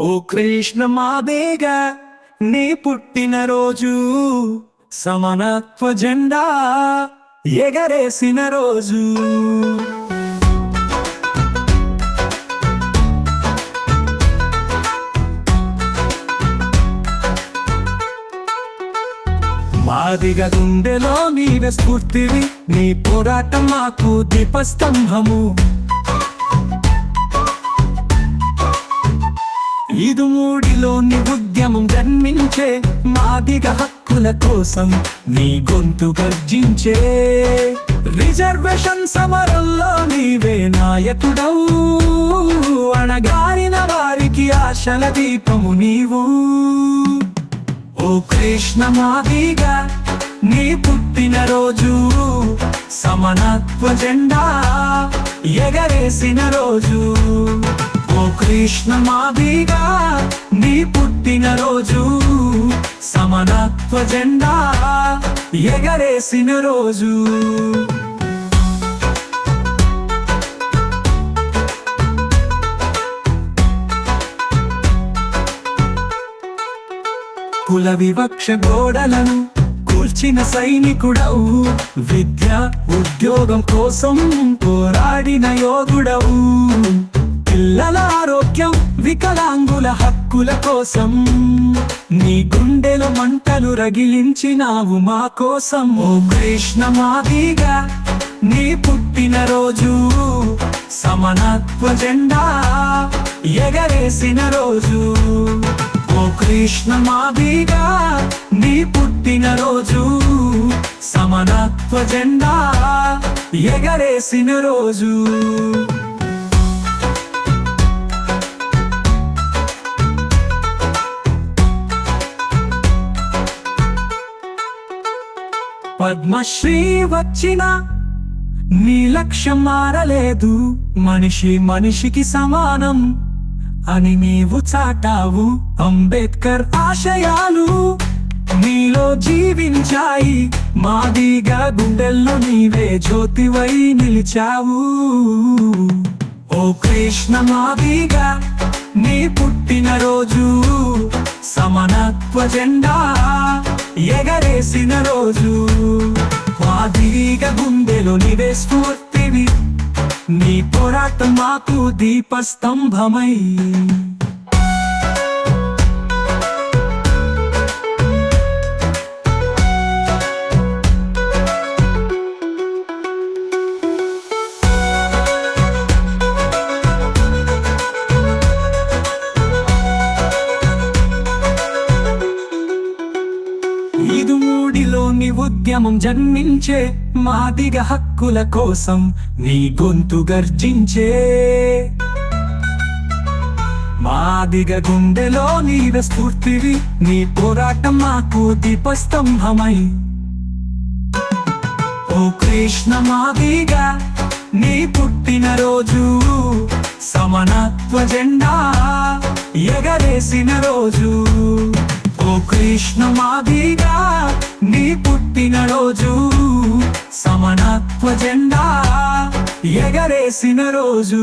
ఓ కృష్ణ మాదేగ నీ పుట్టినరోజు సమనత్వ జెండా ఎగరేసిన రోజు. మాదిగ గుండెలో నీవే స్ఫూర్తివి నీ పోరాటం మాకు దీపస్తంభము. ఇది మూడిలోని ఉద్యమం జన్మించే మాదిగ హక్కుల కోసం నీ గొంతు గర్జించే. రిజర్వేషన్ సమరంలో నీవే నాయకుడవు. అణగారిన వారికి ఆశల దీపము నీవు. ఓ కృష్ణ మాదిగా నీ పుట్టినరోజు సమనత్వ జెండా ఎగరేసిన రోజు. కృష్ణ మాదిగా నీ పుట్టినరోజు సమనత్వ జెండా ఎగరేసిన రోజు. కుల వివక్ష గోడలను కూల్చిన సైనికుడవు విద్య ఉద్యోగం కోసం పోరాడిన యోగుడవు పిల్లల ఆరోగ్యం వికలాంగుల హక్కుల కోసం. నీ గుండెల మంటలు రగిలించినావు మా కోసం. ఓ కృష్ణ మాదిగా నీ పుట్టినరోజు సమనత్వ జెండా ఎగరేసిన రోజు. ఓ కృష్ణ మాదిగా నీ పుట్టినరోజు సమనత్వ జెండా ఎగరేసిన రోజు. పద్మశ్రీ వచ్చిన నీ లక్ష్యం మారలేదు. మనిషి మనిషికి సమానం అని నీవు చాటావు. అంబేద్కర్ ఆశయాలు నీలో జీవించాయి. మాదిగా గుండెల్లో నీవే జ్యోతివై నిలిచావు. ఓ కృష్ణ మాదిగా నీ పుట్టినరోజు సమనత్వ జెండా ఎగరేసిన రోజు. మాదిగా గుండెలో నీవే స్ఫూర్తివి. నీ పోరాటం మాకు దీపస్తంభమై. ఉద్యమం జన్మించే మాదిగ హక్కుల కోసం నీ గొంతు గర్జించే. మాదిగ గుండెలో నీవ స్ఫూర్తివి నీ పోరాటం మాకు దీపస్తంభమై. ఓ కృష్ణ మాదిగ నీ పుట్టినరోజు సమనత్వ జెండా ఎగరేసిన రోజు. ఓ కృష్ణ మాదిగా నీ పుట్టినరోజు సమనత్వ జెండా ఎగరేసిన రోజు.